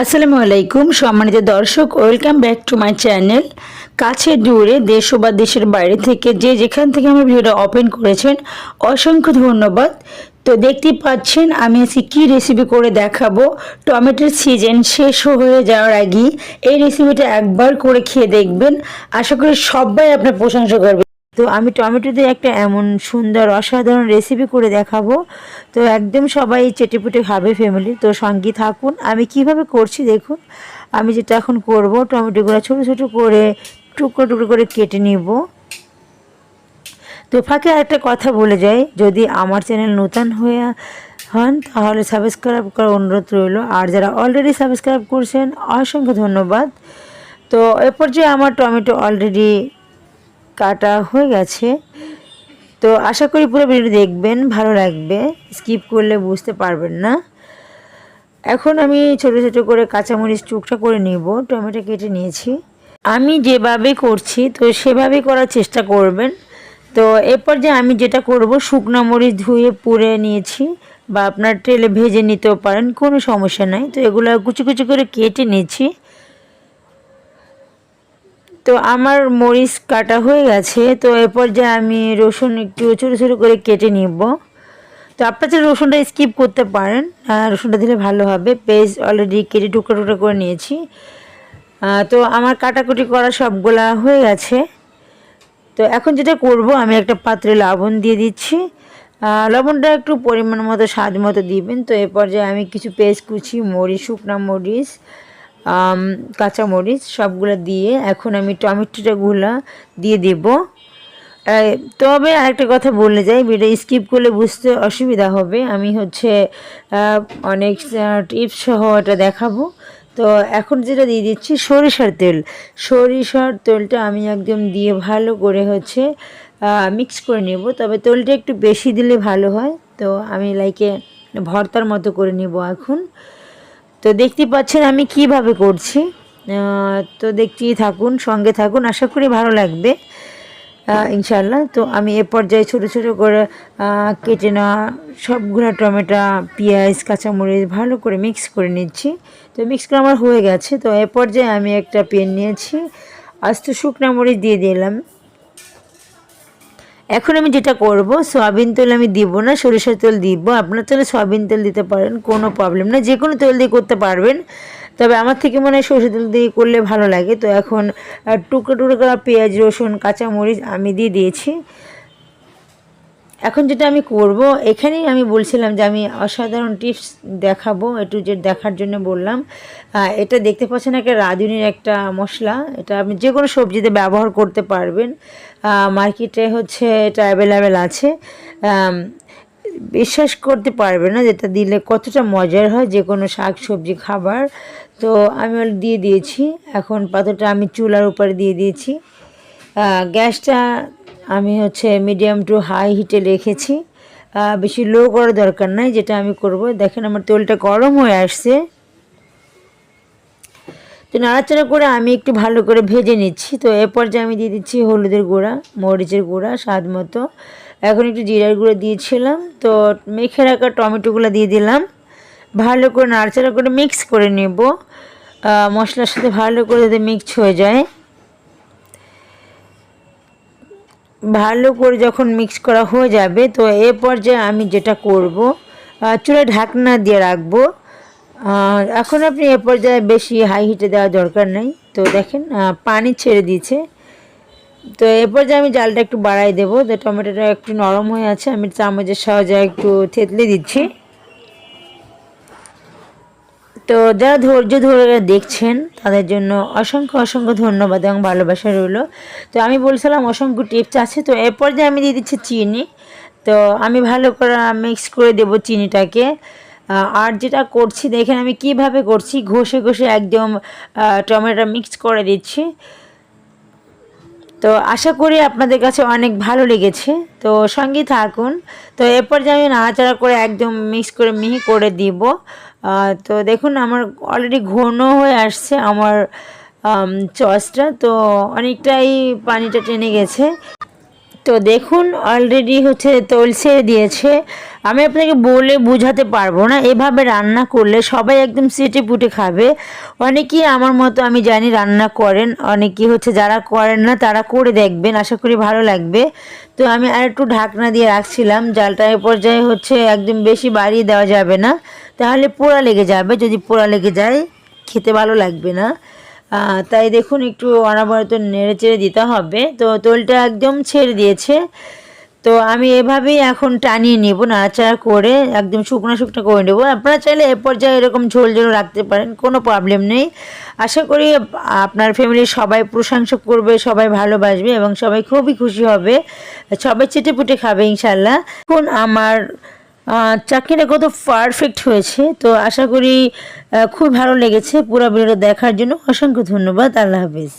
আসসালামু আলাইকুম, সম্মানিত দর্শক, welcome back to my channel. কাছে দূরে দেশ বা দেশের বাইরে থেকে যে যেখান থেকে আমার ভিডিওটা ওপেন করেছেন, অসংখ্য ধন্যবাদ। তো দেখতেই পাচ্ছেন, আমি আজকে কী রেসিপি করে দেখাবো। টমেটোর সিজন শেষ হয়ে যাওয়ার আগেই এই রেসিপিটা একবার করে খেয়ে দেখবেন। আশা করি সবাই আপনার প্রশংসা করবে। তো আমি টমেটো দিয়ে একটা এমন সুন্দর, অসাধারণ রেসিপি করে দেখাবো। তো একদম সবাই চেটেপুটে খাবে ফ্যামিলি তো সঙ্গে থাকুন। আমি কীভাবে করছি দেখুন, আমি যেটা এখন করব, টমেটোগুলো ছোটো ছোটো করে, টুকরো টুকরো করে কেটে নিব। তো ফাঁকে একটা কথা বলে যাই, যদি আমার চ্যানেল নতুন হয়ে হন, তাহলে সাবস্ক্রাইব করার অনুরোধ রইল। আর যারা অলরেডি সাবস্ক্রাইব করছেন, অসংখ্য ধন্যবাদ। তো এরপর যে আমার টমেটো অলরেডি কাটা হয়ে গেছে। তো আশা করি পুরো ভিডিও দেখবেন, ভালো লাগবে। স্কিপ করলে বুঝতে পারবেন না। এখন আমি ছোট ছোট করে কাঁচামরিচ টুকটা করে নিব, টমেটো কেটে নিয়েছি। আমি যেভাবে করছি, তো সেভাবেই করার চেষ্টা করবেন। তো এরপর যে আমি যেটা করব, শুকনো মরিচ ধুয়ে পুড়ে নিয়েছি বা আপনার তেলে ভেজে নিতেও পারেন, কোনো সমস্যা নাই। তো এগুলো কুচি কুচি করে কেটে নিয়েছি। তো আমার মরিচ কাটা হয়ে গেছে, তো এরপর যে আমি রসুন একটু ছোটো ছোটো করে কেটে নিব। তো আপনার যে রসুনটা স্কিপ করতে পারেন রসুনটা দিলে ভালো হবে। পেজ অলরেডি কেটে টুকরো টুকরো করে নিয়েছি। তো আমার কাটাকুটি করা সবগুলা হয়ে গেছে। তো এখন যেটা করব, আমি একটা পাত্রে লবণ দিয়ে দিচ্ছি। লবণটা একটু পরিমাণ মতো স্বাদ মতো দিবেন। তো এরপর যে আমি কিছু পেস্ট কুচি, মরিচ, শুকনা মরিচ কাঁচামরিচ সবগুলো দিয়ে এখন আমি টমেটোটাগুলো দিয়ে দেব। তবে আরেকটা কথা বলে যাই ভিডিও স্কিপ করলে বুঝতে অসুবিধা হবে। আমি হচ্ছে অনেক টিপস সহ এটা দেখাবো। তো এখন যেটা দিয়ে দিচ্ছি, সরিষার তেল। সরিষার তেলটা আমি একদম দিয়ে ভালো করে হচ্ছে মিক্স করে নেব। তবে তেলটা একটু বেশি দিলে ভালো হয়। তো আমি লাইকে ভর্তার মতো করে নেব এখন। তো দেখতে পাচ্ছেন আমি কীভাবে করছি। তো দেখতেই থাকুন, সঙ্গে থাকুন, আশা করি ভালো লাগবে। ইনশাল্লাহ তো আমি এ পর্যায়ে ছোটো ছোটো করে কেটে নেওয়া সবগুলো টমেটো, পেঁয়াজ, কাঁচামরিচ ভালো করে মিক্স করে নিচ্ছি। তো মিক্স করে আমার হয়ে গেছে, তো এ পর্যায়ে আমি একটা পেন নিয়েছি। আস্ত শুকনা মরিচ দিয়ে দিলাম। এখন আমি যেটা করব, সয়াবিন তেল আমি দিব না, সরিষার তেল দিব। আপনার তাহলে সয়াবিন তেল দিতে পারেন, কোনো প্রবলেম না যে কোনো তেল দিয়ে করতে পারবেন, তবে আমার থেকে মনে হয় সরষের তেল দিয়ে করলে ভালো লাগে। তো এখন টুকরো টুকরো করা পেঁয়াজ, রসুন, কাঁচামরিচ আমি দিয়ে দিয়েছি। এখন যেটা আমি করব, এখানেই আমি বলছিলাম যে আমি অসাধারণ টিপস দেখাবো একটু যে দেখার জন্য বললাম। এটা দেখতে পাচ্ছেন একটা রাঁধুনির একটা মশলা, এটা আপনি যে কোনো সবজিতে ব্যবহার করতে পারবেন। মার্কেটে হচ্ছে এটা অ্যাভেলেবেল আছে। বিশ্বাস করতে পারবে না যেটা দিলে কতটা মজার হয় যে কোনো শাক সবজি খাবার। তো আমি দিয়ে দিয়েছি, এখন পাথরটা আমি চুলার উপরে দিয়ে দিয়েছি। গ্যাসটা আমি হচ্ছে মিডিয়াম টু হাই হিটে রেখেছি। বেশি লো করার দরকার নাই, যেটা আমি করব। দেখেন আমার তেলটা গরম হয়ে আসছে। তো নাড়াচাড়া করে আমি একটু ভালো করে ভেজে নিচ্ছি। তো এরপর যে আমি দিয়ে দিচ্ছি হলুদের গুঁড়া, মরিচের গুঁড়া, স্বাদ মতো। এখন একটু জিরার গুঁড়ো দিয়েছিলাম। তো মেখে রাখা টমেটোগুলো দিয়ে দিলাম। ভালো করে নাড়াচাড়া করে মিক্স করে নেব। মশলার সাথে ভালো করে যাতে মিক্স হয়ে যায়। ভালো করে যখন মিক্স করা হয়ে যাবে, তো এ পর্যায়ে আমি যেটা করব চুলে ঢাকনা দিয়ে রাখব। এখন আপনি এ পর্যায়ে বেশি হাই হিটে দেওয়া দরকার নেই। তো দেখেন পানি ছেড়ে দিয়েছে। তো এরপর যে আমি জালটা একটু বাড়াই দেবো। তো টমেটোটা একটু নরম হয়ে আছে, আমি চামচের সহজে একটু থেতলে দিচ্ছি। তো যারা ধৈর্য ধরে দেখছেন, তাদের জন্য অসংখ্য অসংখ্য ধন্যবাদ এবং ভালোবাসা রইল। তো আমি বলছিলাম, অসংখ্য টিপস আছে। তো এরপর যে আমি দিয়ে দিচ্ছি চিনি, তো আমি ভালো করে মিক্স করে দেব চিনিটাকে। আর যেটা করছি, দেখেন আমি কীভাবে করছি। ঘষে ঘষে একদম টমেটো মিক্স করে দিচ্ছি। তো আশা করি আপনাদের কাছে অনেক ভালো লেগেছে। তো সঙ্গে থাকুন। তো এরপর যে আমি নাড়াচাড়া করে একদম মিক্স করে মিহি করে দিব। তো দেখুন, আমার অলরেডি ঘন হয়ে আসছে আমার চসটা তো অনেকটাই পানিটা টেনে গেছে। তো দেখুন অলরেডি হচ্ছে তোল ছেড়ে দিয়েছে। আমি আপনাকে বলে বোঝাতে পারব না, এভাবে রান্না করলে সবাই একদম সেটে পুটে খাবে। অনেকেই আমার মতো, আমি জানি, রান্না করেন। অনেকেই হচ্ছে, যারা করেন না, তারা করে দেখবেন, আশা করি ভালো লাগবে। তো আমি আর একটু ঢাকনা দিয়ে রাখছিলাম, জালটা এ পর্যায়ে হচ্ছে একদম বেশি বাড়িয়ে দেওয়া যাবে না। তাহলে পোড়া লেগে যাবে। যদি পোড়া লেগে যায়, খেতে ভালো লাগবে না। তাই দেখুন একটু অনাবরত নেড়ে চেড়ে দিতে হবে। তো তোলটা একদম ছেড়ে দিয়েছে। তো আমি এভাবেই এখন টানিয়ে নেব নাড়াচাড়া করে, একদম শুকনো শুকনো করে নেব। আপনারা চাইলে এ পর্যায়ে এরকম ঝোল ঝোল রাখতে পারেন, কোনো প্রবলেম নেই। আশা করি আপনার ফ্যামিলির সবাই প্রশংসা করবে, সবাই ভালোবাসবে এবং সবাই খুবই খুশি হবে। সবাই চেটে পুটে খাবে ইনশাল্লাহ এখন আমার চাকরিটা কত পারফেক্ট হয়েছে। তো আশা করি খুব ভালো লেগেছে পুরো ভিডিও দেখার জন্য। অসংখ্য ধন্যবাদ। আল্লাহ হাফিজ।